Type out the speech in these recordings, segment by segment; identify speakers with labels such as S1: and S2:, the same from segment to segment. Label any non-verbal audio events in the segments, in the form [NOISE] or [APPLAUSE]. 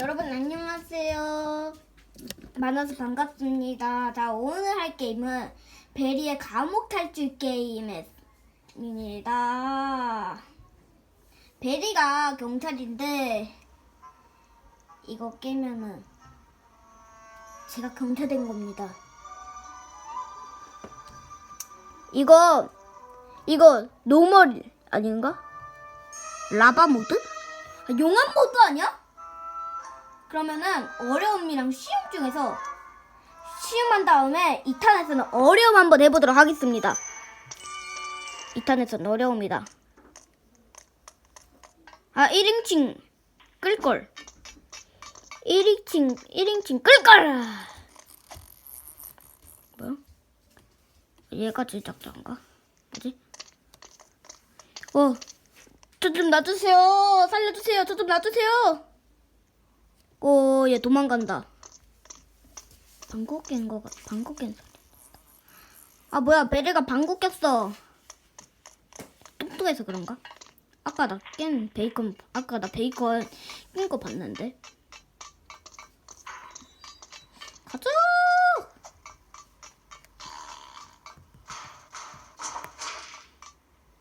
S1: 여러분 안녕하세요. 만나서 반갑습니다. 자 오늘 할 게임은 베리의 감옥 탈출 게임입니다. 베리가 경찰인데 이거 깨면은 제가 경찰 된 겁니다. 이거 이거 노멀 아닌가? 라바 모드? 아, 용암 모드 아니야? 그러면은 어려움이랑 쉬움 중에서 쉬움한 다음에 2탄에서는 어려움 한번 해보도록 하겠습니다. 2탄에서는 어려움이다. 아 1인칭 끌걸. 1인칭 1인칭 끌걸. 뭐야? 얘가 제작자인가? 뭐지? 어, 저 좀 놔주세요. 살려주세요. 저 좀 놔주세요. 오, 얘 도망간다. 방구 깬 거, 같- 방구 깬 소리. 아, 뭐야, 베레가 방구 꼈어. 뚱뚱해서 그런가? 아까 나 깬 베이컨, 아까 나 베이컨 낀 거 봤는데. 가자!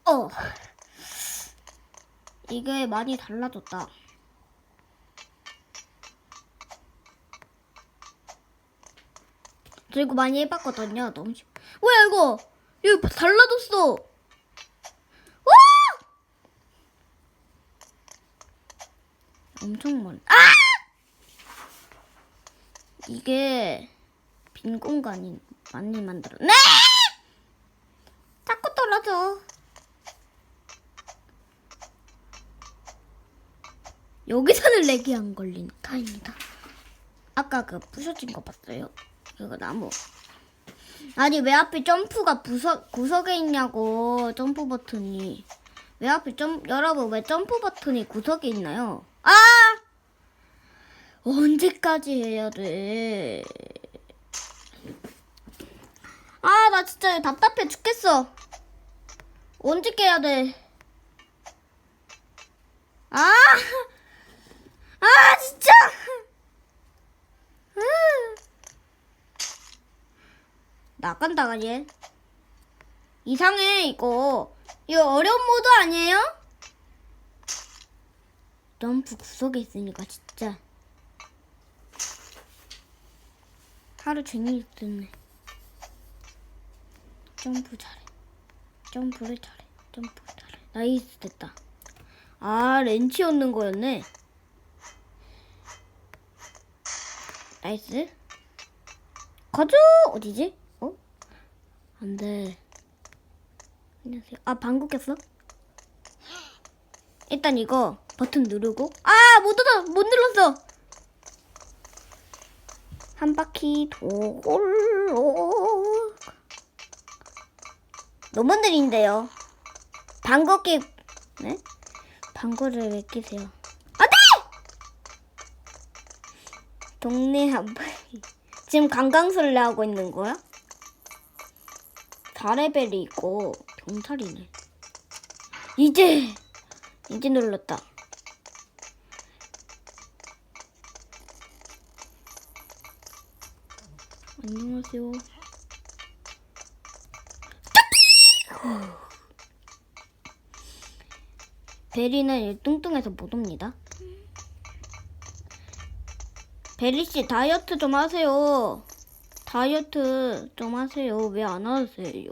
S1: 어. 이게 많이 달라졌다. 저 이거 많이 해봤거든요. 너무 쉽. 뭐야 이거? 이거 달라졌어. 와! 엄청 멀. 아! 이게 빈 공간이 많이 만들어. 네! 자꾸 떨어져. 여기서는 렉이 안 걸린 타입니다. 아까 그 부셔진 거 봤어요? 이거 나무. 아니 왜 앞에 점프가 구석 구석에 있냐고 점프 버튼이 왜 앞에 점 여러분 왜 점프 버튼이 구석에 있나요? 아 언제까지 해야 돼? 아 나 진짜 답답해 죽겠어. 언제 깨야 돼? 아, 아 진짜. 으. 나간다 얘. 이상해 이거. 이거 어려운 모드 아니에요? 점프 구석에 있으니까 진짜 하루 종일 듣네. 점프 잘해. 점프를 잘해. 점프 잘해. 나이스 됐다. 아 렌치 얻는 거였네. 나이스. 가자 어디지? 어? 안돼. 안녕하세요. 아 방구 꼈어? 일단 이거 버튼 누르고 아못 눌러 못 눌렀어. 한 바퀴 돌고 너무 느린데요. 방구 끼 네? 방구를 왜 끼세요? 안 돼! 동네 한 바퀴. 지금 강강술래 하고 있는 거야? 4레벨이 있고 경찰이네. 이제 이제 눌렀다. 안녕하세요. 베리는 뚱뚱해서 못 옵니다. 베리 씨 다이어트 좀 하세요. 다이어트 좀 하세요. 왜 안 하세요?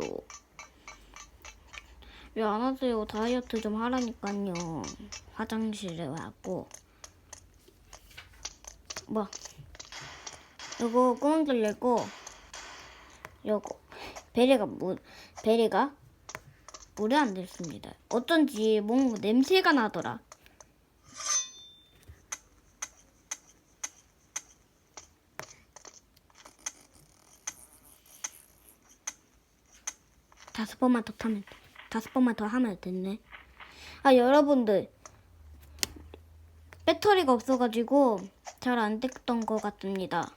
S1: 왜 안 하세요? 다이어트 좀 하라니까요. 화장실에 왔고. 뭐? 요거 꽁 들리고 요거 베리가 무 베리가 물에 안 됐습니다. 어쩐지 뭔가 냄새가 나더라. 다섯 번만 더 타면 다섯 번만 더 하면 됐네. 아 여러분들 배터리가 없어가지고 잘 안 됐던 것 같습니다.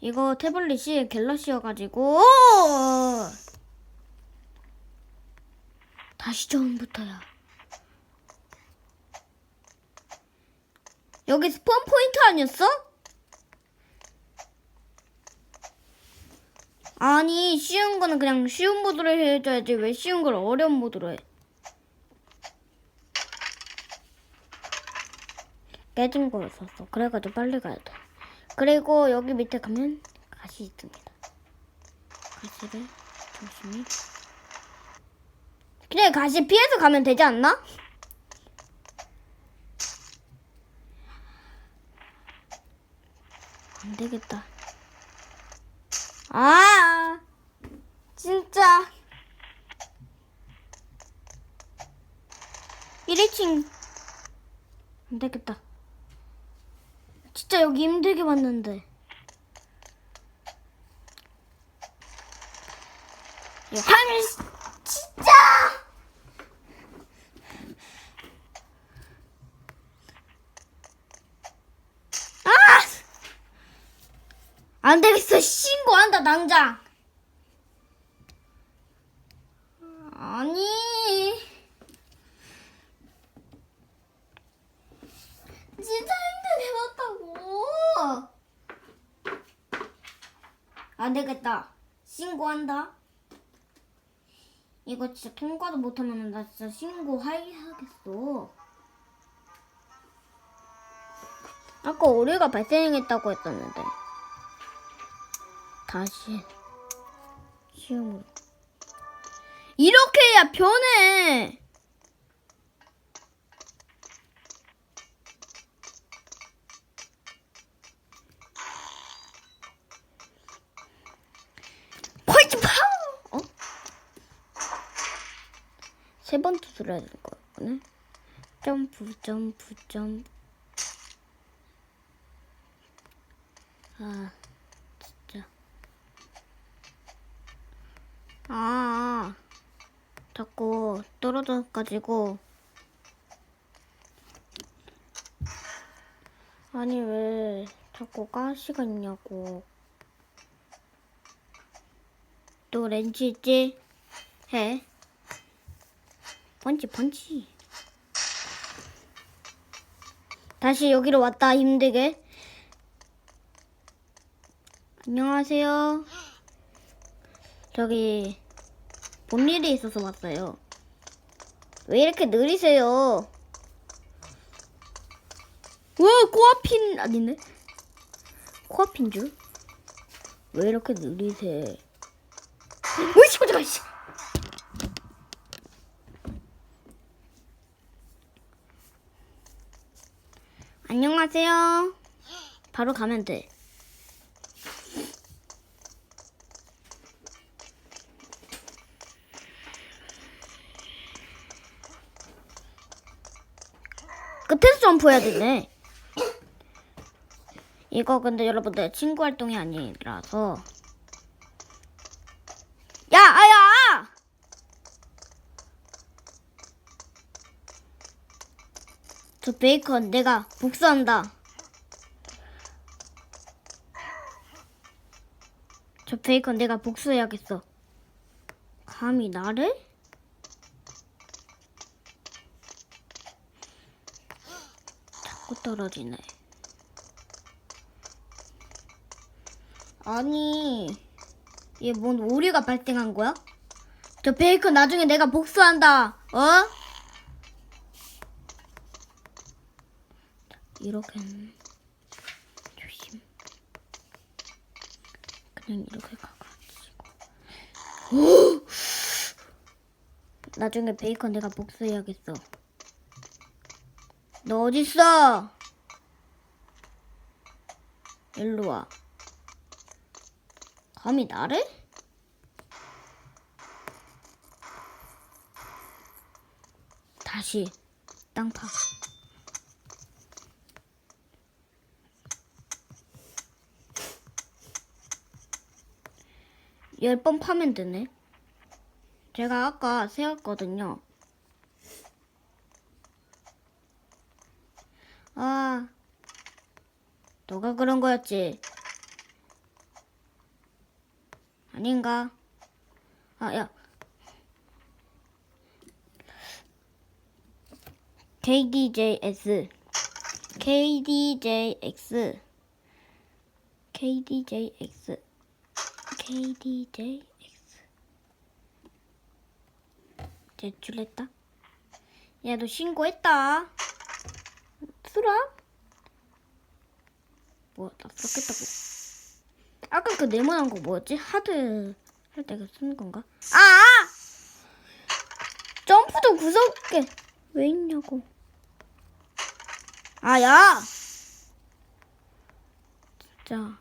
S1: 이거 태블릿이 갤럭시여가지고 다시 처음부터야. 여기 스폰 포인트 아니었어? 아니 쉬운 거는 그냥 쉬운 모드로 해줘야지 왜 쉬운 걸 어려운 모드로 해? 깨진 걸 썼어. 그래가지고 빨리 가야 돼. 그리고 여기 밑에 가면 가시 있습니다. 가시를 조심히. 그냥 가시 피해서 가면 되지 않나? 안 되겠다. 아, 진짜. 1인칭. 안 되겠다. 진짜 여기 힘들게 봤는데. 하면 진짜. 아! 안 되겠어. 신고 한다, 당장. 아니. 진짜 힘들게 봤다고. 안 되겠다. 신고한다. 이거 진짜 통과도 못하면 나 진짜 신고하겠어. 아까 오류가 발생했다고 했었는데. 다시 시험으로. 이렇게 해야 변해. 어? 세번 투수를 해야 될 거였네. 점프, 점프, 점프. 아, 진짜. 아, 자꾸 떨어져가지고. 아니, 왜 자꾸 가시가 있냐고. 또 렌즈 있지? 해. 펀치, 펀치. 다시 여기로 왔다, 힘들게. 안녕하세요. 저기, 본 일이 있어서 왔어요. 왜 이렇게 느리세요? 와, 코앞인, 아닌데? 코앞인 줄? 왜 이렇게 느리세? 으이씨, 깜짝아, 씨. 안녕하세요. 바로 가면 돼. 점프 해야 되네. 이거 근데 여러분들 친구 활동이 아니라서 야, 아야! 저 베이컨 내가 복수한다. 저 베이컨 내가 복수해야겠어. 감히 나를? 자꾸 떨어지네. 아니, 얘 뭔 오류가 발생한 거야? 저 베이컨 나중에 내가 복수한다. 어? 이렇게는 조심. 그냥 이렇게 가가지고. 오! [GASPS] 나중에 베이컨 내가 복수해야겠어. 너 어딨어? 일로 와. 감히 나를? 다시 땅 파. 열 번 파면 되네. 제가 아까 세었거든요. 아, 너가 그런 거였지. 아닌가? 아, 야. KDJS KDJX KDJX KDJX 제출했다. 야, 너 신고했다. 수락? 뭐야, 나 썼겠다고. 아까 그 네모난 거 뭐였지? 하드 할때그 쓰는 건가? 아! 아! 점프도 구석에 왜 있냐고. 아, 야! 진짜.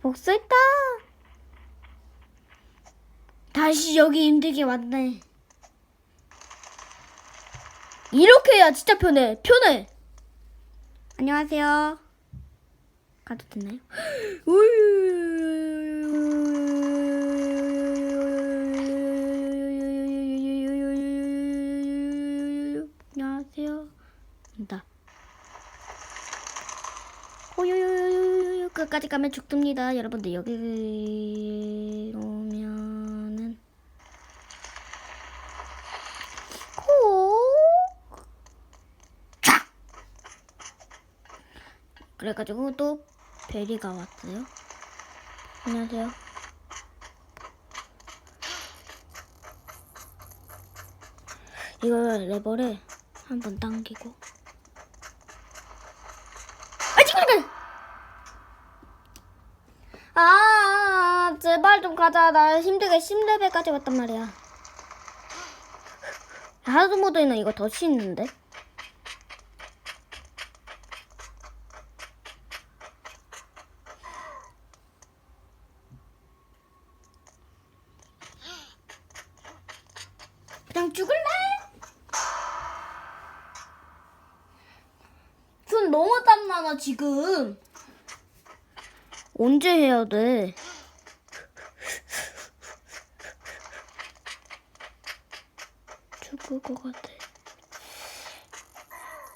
S1: 복수했다. 다시 여기 힘들게 왔네. 이렇게 해야 진짜 편해. 편해. 안녕하세요. 가도 되나요? 안녕하세요. 된다. 호요요요요요 끝까지 가면 죽습니다. 여러분들 여기 오면은 코 쫙! 그래가지고 또 베리가 왔어요. 안녕하세요. 이거 레버를 한번 당기고. 아 지금 아 제발 좀 가자. 나 힘들게 10레벨까지 왔단 말이야. [LAUGHS] 하드 모드에는 이거 더 쉬운데 그냥 죽을래? 손 너무 땀나나 지금 언제 해야 돼? 죽을 것 같아.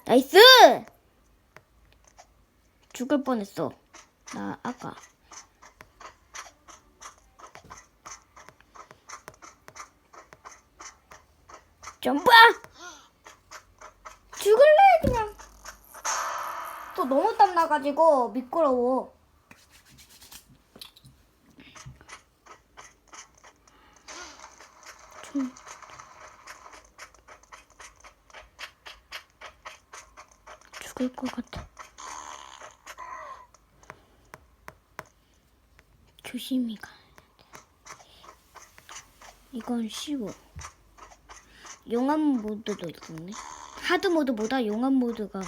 S1: 나이스! 죽을 뻔했어. 나 아까. 점프! 죽을래 그냥. 또 너무 땀나가지고 미끄러워. 좀. 죽을 것 같아. 조심히 가야 돼. 이건 쉬워. 용암 모드도 있었네. 하드 모드보다 용암 모드가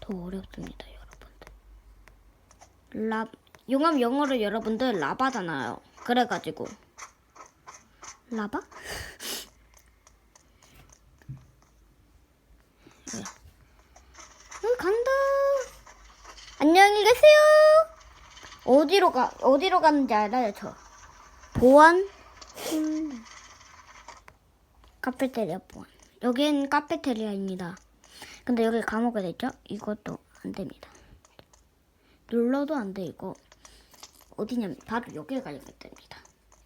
S1: 더 어렵습니다, 여러분들. 라 용암 영어로 여러분들 라바잖아요. 그래가지고 라바? 뭐야? 응, 간다. 안녕히 계세요. 어디로 가, 어디로 가는지 알아요, 저. 보안? 음. 카페테리아 보안. 여긴 카페테리아입니다. 근데 여기 감옥에 됐죠? 이것도 안 됩니다. 눌러도 안 돼, 이거. 어디냐면, 바로 여기를 가야 됩니다.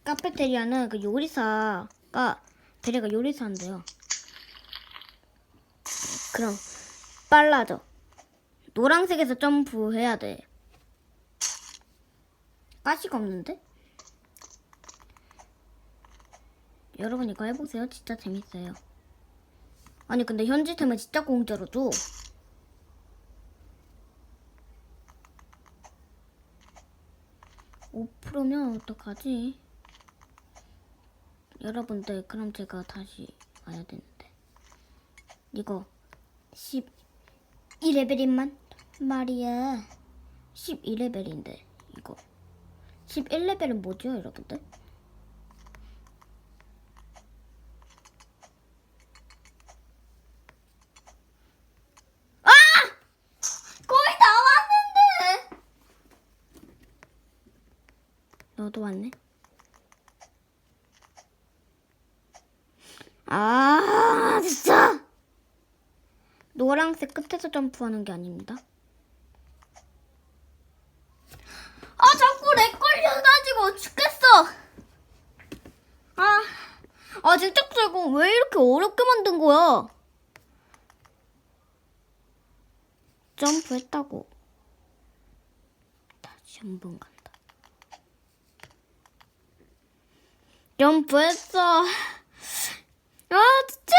S1: 카페테리아는 그 요리사가 베레가 요리사인데요. 그럼 빨라져. 노란색에서 점프해야 돼. 가시가 없는데? 여러분 이거 해보세요. 진짜 재밌어요. 아니 근데 현지템은 진짜 공짜로 줘. 오 프로면 어떡하지? 여러분들 그럼 제가 다시 와야 되는데 이거 12레벨인만? 말이야. 12레벨인데 이거. 11레벨은 뭐죠 여러분들? 아! 거의 다 왔는데 너도 왔네? 아, 진짜! 노란색 끝에서 점프하는 게 아닙니다. 아, 자꾸 렉 걸려가지고 죽겠어! 아 진짜 이거 왜 이렇게 어렵게 만든 거야? 점프했다고. 다시 한 번 간다. 점프했어. 아 진짜.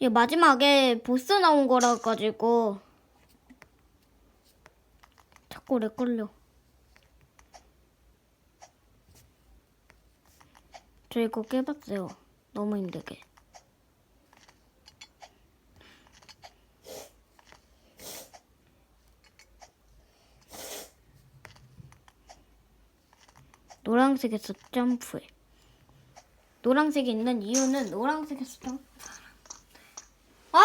S1: 얘 마지막에 보스 나온 거라 가지고 자꾸 렉 걸려. 저 이거 깨봤어요. 너무 힘들게. 노란색에서 점프해. 노란색이 있는 이유는 노란색에서 점프. 아,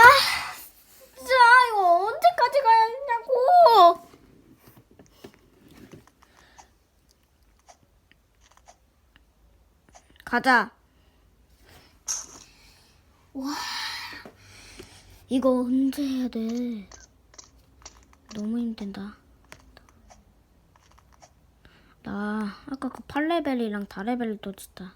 S1: 진짜 이거 언제까지 가야 했냐고. 가자. 와, 이거 언제 해야 돼? 너무 힘든다. 나 아까 그 8레벨이랑 4레벨 또 진짜.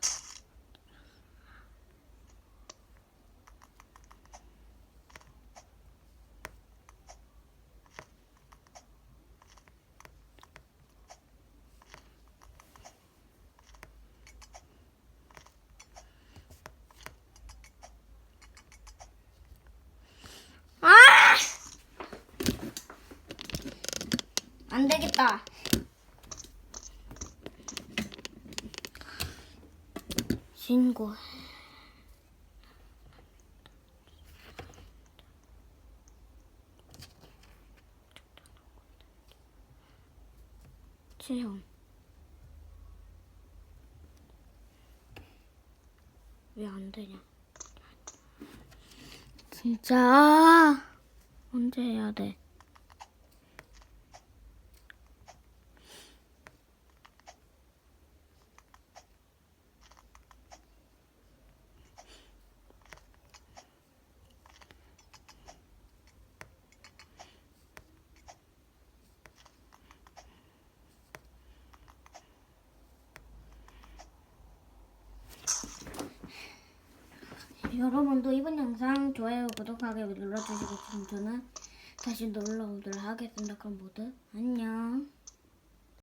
S1: 아! 안 되겠다. 신고. 체험. 왜 안 되냐? 진짜 언제 해야 돼? 여러분도 이번 영상 좋아요, 구독하기 눌러주시고 저는 다시 놀러 오도록 하겠습니다. 그럼 모두 안녕.